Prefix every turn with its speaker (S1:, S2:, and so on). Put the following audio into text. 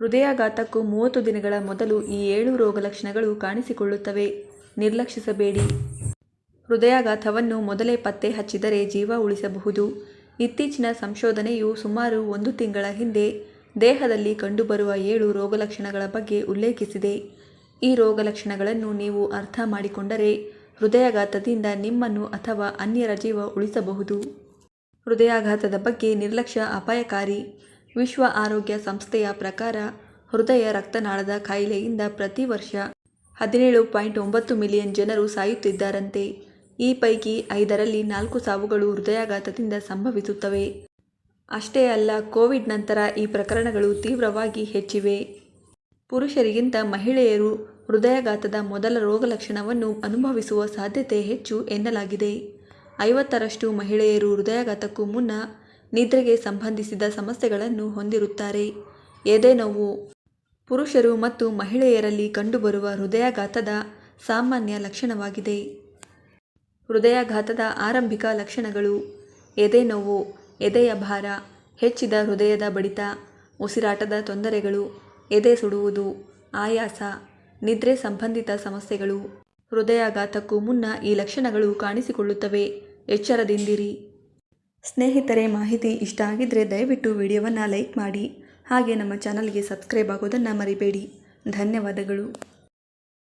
S1: ಹೃದಯಾಘಾತಕ್ಕೂ ಮೂವತ್ತು ದಿನಗಳ ಮೊದಲು ಈ ಏಳು ರೋಗಲಕ್ಷಣಗಳು ಕಾಣಿಸಿಕೊಳ್ಳುತ್ತವೆ. ನಿರ್ಲಕ್ಷಿಸಬೇಡಿ. ಹೃದಯಾಘಾತವನ್ನು ಮೊದಲೇ ಪತ್ತೆ ಹಚ್ಚಿದರೆ ಜೀವ ಉಳಿಸಬಹುದು. ಇತ್ತೀಚಿನ ಸಂಶೋಧನೆಯು ಸುಮಾರು ಒಂದು ತಿಂಗಳ ಹಿಂದೆ ದೇಹದಲ್ಲಿ ಕಂಡುಬರುವ ಏಳು ರೋಗಲಕ್ಷಣಗಳ ಬಗ್ಗೆ ಉಲ್ಲೇಖಿಸಿದೆ. ಈ ರೋಗಲಕ್ಷಣಗಳನ್ನು ನೀವು ಅರ್ಥ ಮಾಡಿಕೊಂಡರೆ ಹೃದಯಾಘಾತದಿಂದ ನಿಮ್ಮನ್ನು ಅಥವಾ ಅನ್ಯರ ಜೀವ ಉಳಿಸಬಹುದು. ಹೃದಯಾಘಾತದ ಬಗ್ಗೆ ನಿರ್ಲಕ್ಷ್ಯ ಅಪಾಯಕಾರಿ. ವಿಶ್ವ ಆರೋಗ್ಯ ಸಂಸ್ಥೆಯ ಪ್ರಕಾರ ಹೃದಯ ರಕ್ತನಾಳದ ಕಾಯಿಲೆಯಿಂದ ಪ್ರತಿ ವರ್ಷ ಹದಿನೇಳು ಪಾಯಿಂಟ್ ಒಂಬತ್ತು ಮಿಲಿಯನ್ ಜನರು ಸಾಯುತ್ತಿದ್ದಾರಂತೆ. ಈ ಪೈಕಿ ಐದರಲ್ಲಿ ನಾಲ್ಕು ಸಾವುಗಳು ಹೃದಯಾಘಾತದಿಂದ ಸಂಭವಿಸುತ್ತವೆ. ಅಷ್ಟೇ ಅಲ್ಲ, ಕೋವಿಡ್ ನಂತರ ಈ ಪ್ರಕರಣಗಳು ತೀವ್ರವಾಗಿ ಹೆಚ್ಚಿವೆ. ಪುರುಷರಿಗಿಂತ ಮಹಿಳೆಯರು ಹೃದಯಾಘಾತದ ಮೊದಲ ರೋಗಲಕ್ಷಣವನ್ನು ಅನುಭವಿಸುವ ಸಾಧ್ಯತೆ ಹೆಚ್ಚು ಎನ್ನಲಾಗಿದೆ. ಐವತ್ತರಷ್ಟು ಮಹಿಳೆಯರು ಹೃದಯಾಘಾತಕ್ಕೂ ಮುನ್ನ ನಿದ್ರೆಗೆ ಸಂಬಂಧಿಸಿದ ಸಮಸ್ಯೆಗಳನ್ನು ಹೊಂದಿರುತ್ತಾರೆ. ಎದೆನೋವು ಪುರುಷರು ಮತ್ತು ಮಹಿಳೆಯರಲ್ಲಿ ಕಂಡುಬರುವ ಹೃದಯಾಘಾತದ ಸಾಮಾನ್ಯ ಲಕ್ಷಣವಾಗಿದೆ. ಹೃದಯಾಘಾತದ ಆರಂಭಿಕ ಲಕ್ಷಣಗಳು ಎದೆನೋವು, ಎದೆಯ ಭಾರ, ಹೆಚ್ಚಿದ ಹೃದಯದ ಬಡಿತ, ಉಸಿರಾಟದ ತೊಂದರೆಗಳು, ಎದೆ ಸುಡುವುದು, ಆಯಾಸ, ನಿದ್ರೆ ಸಂಬಂಧಿತ ಸಮಸ್ಯೆಗಳು. ಹೃದಯಾಘಾತಕ್ಕೂ ಮುನ್ನ ಈ ಲಕ್ಷಣಗಳು ಕಾಣಿಸಿಕೊಳ್ಳುತ್ತವೆ. ಎಚ್ಚರದಿಂದಿರಿ. ಸ್ನೇಹಿತರೆ, ಮಾಹಿತಿ ಇಷ್ಟ ಆಗಿದ್ದರೆ ದಯವಿಟ್ಟು ವಿಡಿಯೋವನ್ನು ಲೈಕ್ ಮಾಡಿ. ಹಾಗೆ ನಮ್ಮ ಚಾನಲ್ಗೆ ಸಬ್ಸ್ಕ್ರೈಬ್ ಆಗೋದನ್ನು ಮರಿಬೇಡಿ. ಧನ್ಯವಾದಗಳು.